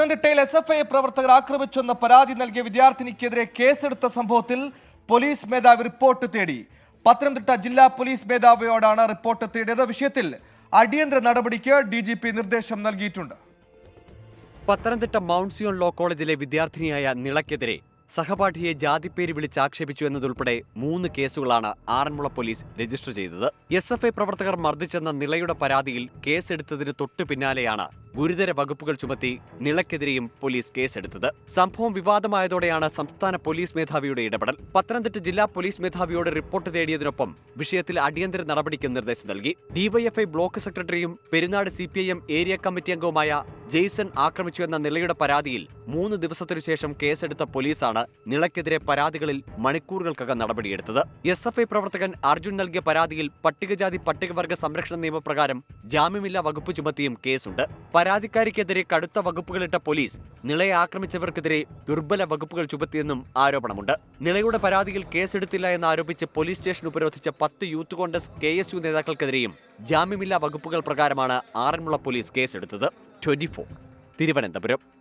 പത്തനംതിട്ടയിൽ S F I പ്രവർത്തകർ ആക്രമിച്ചെന്ന പരാതി നൽകിയ വിദ്യാർത്ഥിനിക്കെതിരെ കേസെടുത്ത സംഭവത്തിൽ പോലീസ് മേധാവി റിപ്പോർട്ട് തേടി. പത്തനംതിട്ട ജില്ലാ പോലീസ് മേധാവിയോടാണ് റിപ്പോർട്ട് തേടിയത്. വിഷയത്തിൽ അടിയന്തര നടപടിക്ക് ഡി ജി പി നിർദ്ദേശം നൽകിയിട്ടുണ്ട്. പത്തനംതിട്ട മൗണ്ട് സിയോൺ ലോ കോളേജിലെ വിദ്യാർത്ഥിനിയായ നിളക്കെതിരെ സഹപാഠിയെ ജാതിപ്പേര് വിളിച്ച് ആക്ഷേപിച്ചു എന്നതുൾപ്പെടെ മൂന്ന് കേസുകളാണ് ആറന്മുള പോലീസ് രജിസ്റ്റർ ചെയ്തത്. എസ് എഫ് ഐ പ്രവർത്തകർ മർദ്ദിച്ചെന്ന നിളയുടെ പരാതിയിൽ കേസെടുത്തതിന് തൊട്ടു പിന്നാലെയാണ് ഗുരുതര വകുപ്പുകൾ ചുമത്തി നിളക്കെതിരെയും പോലീസ് കേസെടുത്തത്. സംഭവം വിവാദമായതോടെയാണ് സംസ്ഥാന പോലീസ് മേധാവിയുടെ ഇടപെടൽ. പത്തനംതിട്ട ജില്ലാ പോലീസ് മേധാവിയോട് റിപ്പോർട്ട് തേടിയതിനൊപ്പം വിഷയത്തിൽ അടിയന്തര നടപടിക്ക് നിർദ്ദേശം നൽകി. ഡിവൈഎഫ്ഐ ബ്ലോക്ക് സെക്രട്ടറിയും പെരുന്നാട് സി ഏരിയ കമ്മിറ്റി അംഗവുമായ ജെയ്സൺ ആക്രമിച്ചു എന്ന നിലയുടെ പരാതിയിൽ മൂന്ന് ദിവസത്തിനു ശേഷം കേസെടുത്ത പോലീസാണ് നിളക്കെതിരെ പരാതികളിൽ മണിക്കൂറുകൾക്കകം നടപടിയെടുത്തത്. എസ് എഫ് ഐ പ്രവർത്തകൻ അർജുൻ നൽകിയ പരാതിയിൽ പട്ടികജാതി പട്ടികവർഗ സംരക്ഷണ നിയമപ്രകാരം ജാമ്യമില്ലാ വകുപ്പ് ചുമത്തിയും കേസുണ്ട്. പരാതിക്കാരിക്കെതിരെ കടുത്ത വകുപ്പുകളിട്ട പോലീസ് നിളയെ ആക്രമിച്ചവർക്കെതിരെ ദുർബല വകുപ്പുകൾ ചുമത്തിയെന്നും ആരോപണമുണ്ട്. നിളയുടെ പരാതിയിൽ കേസെടുത്തില്ല എന്നാരോപിച്ച് പോലീസ് സ്റ്റേഷൻ ഉപരോധിച്ച പത്ത് youth Congress K S U നേതാക്കൾക്കെതിരെയും ജാമ്യമില്ലാ വകുപ്പുകൾ പ്രകാരമാണ് ആറന്മുള പോലീസ് കേസെടുത്തത്. Twenty four. തിരുവനന്തപുരം.